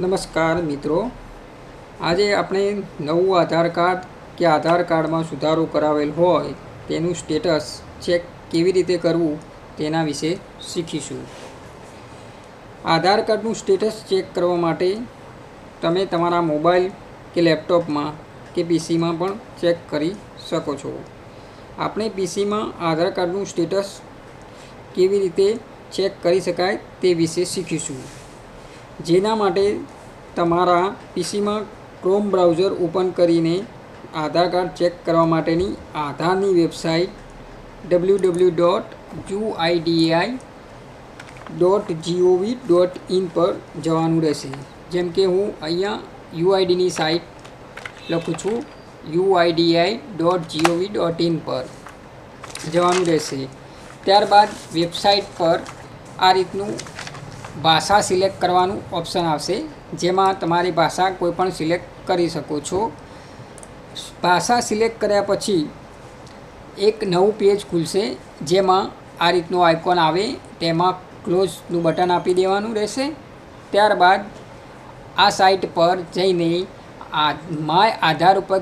નમસ્કાર મિત્રો. આજે આપણે નવું આધાર કાર્ડ કે આધાર કાર્ડમાં સુધારો કરાવેલ હોય તેનું સ્ટેટસ ચેક કેવી રીતે કરવું તેના વિશે શીખીશું. આધાર કાર્ડનું સ્ટેટસ ચેક કરવા માટે તમે તમારા મોબાઈલ કે લેપટોપમાં કે પીસીમાં પણ ચેક કરી શકો છો. આપણે પીસીમાં આધાર કાર્ડનું સ્ટેટસ કેવી રીતે ચેક કરી શકાય તે વિશે શીખીશું. જેના માટે તમારા પીસીમાં ક્રોમ બ્રાઉઝર ઓપન કરીને આધાર કાર્ડ ચેક કરવા માટેની આધારની website W W dot UIDAI dot GOV dot in પર જવાનું રહેશે. જેમ કે હું અહીંયા યુઆઈડીની સાઇટ લખું છું UIDAI dot GOV dot in પર જવાનું રહેશે. ત્યારબાદ વેબસાઇટ પર આ રીતનું ભાષા સિલેક્ટ કરવાનું ઓપ્શન આવશે, જેમાં તમારી ભાષા કોઈ પણ સિલેક્ટ કરી શકો છો. ભાષા સિલેક્ટ કર્યા પછી એક નવું પેજ ખુલશે, જેમાં આ રીતનું આઇકોન આવે, તેમાં ક્લોઝનું બટન આપી દેવાનું રહેશે. ત્યારબાદ આ સાઇટ પર જઈને આ માય આધાર ઉપર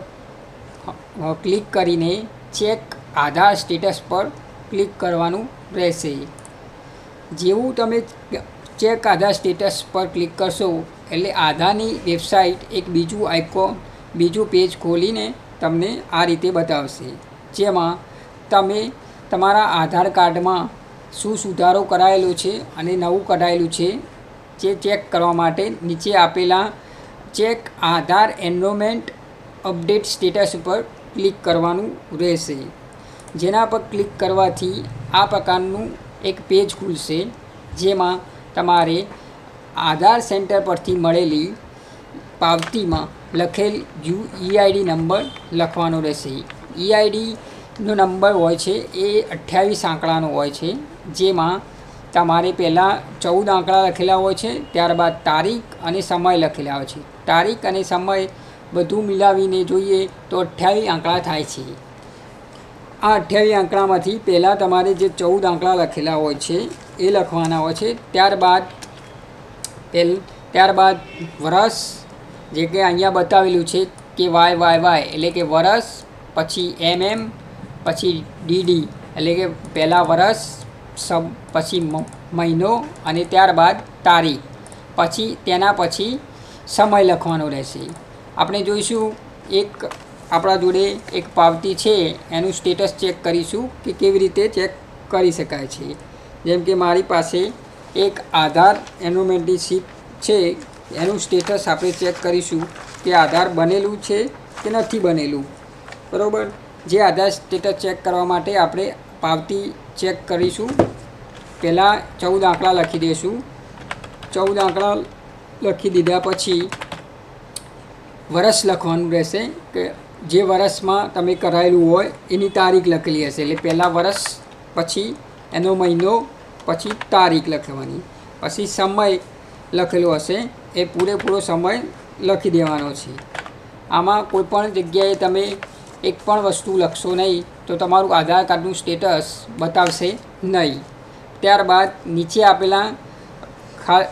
ક્લિક કરીને ચેક આધાર સ્ટેટસ પર ક્લિક કરવાનું રહેશે. જેવું તમે ચેક આધાર સ્ટેટસ પર ક્લિક કરશો એટલે આધારની વેબસાઇટ એક બીજું આઇકોન, બીજું પેજ ખોલીને તમને આ રીતે બતાવશે. જેમાં તમે તમારા આધાર કાર્ડમાં શું સુધારો કરાયેલો છે અને નવું કઢાયેલું છે જે ચેક કરવા માટે નીચે આપેલા check Aadhaar enrolment update status ઉપર ક્લિક કરવાનું રહેશે. જેના પર ક્લિક કરવાથી આ પ્રકારનું એક પેજ ખુલશે જેમાં તમારે આધાર સેન્ટર પરથી મળેલી પાવતીમાં લખેલ યુ ઈઆઈડી નંબર લખવાનો રહેશે. ઈઆઈડીનો નંબર હોય છે એ અઠ્યાવીસ આંકડાનો હોય છે, જેમાં તમારે પહેલાં ચૌદ આંકડા લખેલા હોય છે, ત્યારબાદ તારીખ અને સમય લખેલા હોય છે. તારીખ અને સમય બધું મિલાવીને જોઈએ તો અઠ્યાવીસ આંકડા થાય છે. આ અઠ્યાવીસ આંકડામાંથી પહેલાં તમારે જે ચૌદ આંકડા લખેલા હોય છે એ લખવાના હોય છે. ત્યારબાદ પેલ ત્યારબાદ વરસ, જે કે અહીંયા બતાવેલું છે કે વાય વાય વાય, એટલે કે વરસ, પછી એમ એમ, પછી ડીડી એટલે કે પહેલાં વરસ સબ પછી મહિનો અને ત્યારબાદ તારીખ. પછી તેના પછી સમય લખવાનો રહેશે. આપણે જોઈશું એક આપણા જોડે એક પાવતી છે. એનું સ્ટેટસ ચેક કરીશું કે કેવી રીતે ચેક કરી શકાય છે. જેમ કે મારી પાસે એક આધાર એનરોમેન્ટની શીટ છે, એનું સ્ટેટસ આપણે ચેક કરીશું કે આધાર બનેલું છે કે નથી બનેલું. બરાબર? જે આધાર સ્ટેટસ ચેક કરવા માટે આપણે પાવતી ચેક કરીશું. પહેલાં ચૌદ આંકડા લખી દઈશું. ચૌદ આંકડા લખી દીધા પછી વરસ લખવાનું રહેશે કે જે વરસમાં તમે કરાયેલું હોય એની તારીખ લખેલી હશે. એટલે પહેલાં વરસ, પછી એનો મહિનો પછી તારીખ લખવાની. પછી સમય લખેલો હશે, એ પૂરેપૂરો સમય લખી દેવાનો છે. આમાં કોઈ પણ જગ્યાએ તમે એક પણ વસ્તુ લખશો નહીં, તો તમારું આધાર કાર્ડનું સ્ટેટસ બતાવશે નહીં. ત્યારબાદ નીચે આપેલા ખા,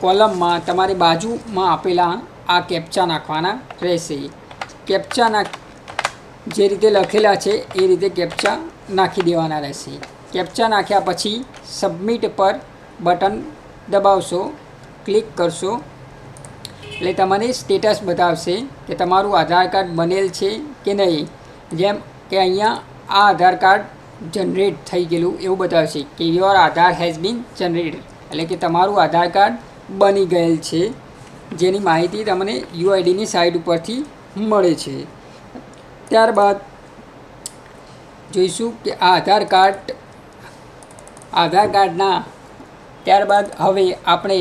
કોલમમાં તમારી બાજુમાં આપેલા આ કેપ્ચા નાખવાના રહેશે. કેપ્ચા નાખ, જે રીતે લખેલા છે, એ રીતે કેપ્ચા નાખી દેવાના રહેશે. કેપ્ચા નાખ્યા પછી સબમિટ પર બટન દબાવશો, ક્લિક કરશો. એટલે તમને સ્ટેટસ બતાવશે કે તમારું આધાર કાર્ડ બનેલ છે કે નહીં, જેમ કે અહીંયા આ આધાર કાર્ડ જનરેટ થઈ ગયેલું એવું બતાવશે કે your Aadhaar has been generated. એટલે કે તમારું આધાર કાર્ડ બની ગયેલ છે, જેની માહિતી તમને યુઆઈડીની સાઇટ ઉપરથી મળે છે. ત્યારબાદ જોઈશું કે આ આધાર કાર્ડ આધાર કાર્ડના. ત્યારબાદ હવે આપણે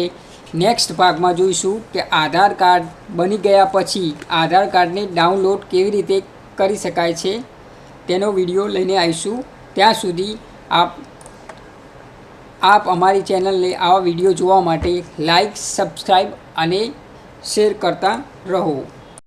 નેક્સ્ટ ભાગમાં જોઈશું કે આધાર કાર્ડ બની ગયા પછી આધાર કાર્ડને ડાઉનલોડ કેવી રીતે કરી શકાય છે, તેનો વીડિયો લઈને આવીશું. ત્યાં સુધી આપ આપ અમારી ચેનલને આવા વીડિયો જોવા માટે લાઈક, સબસ્ક્રાઈબ અને શેર કરતા રહો.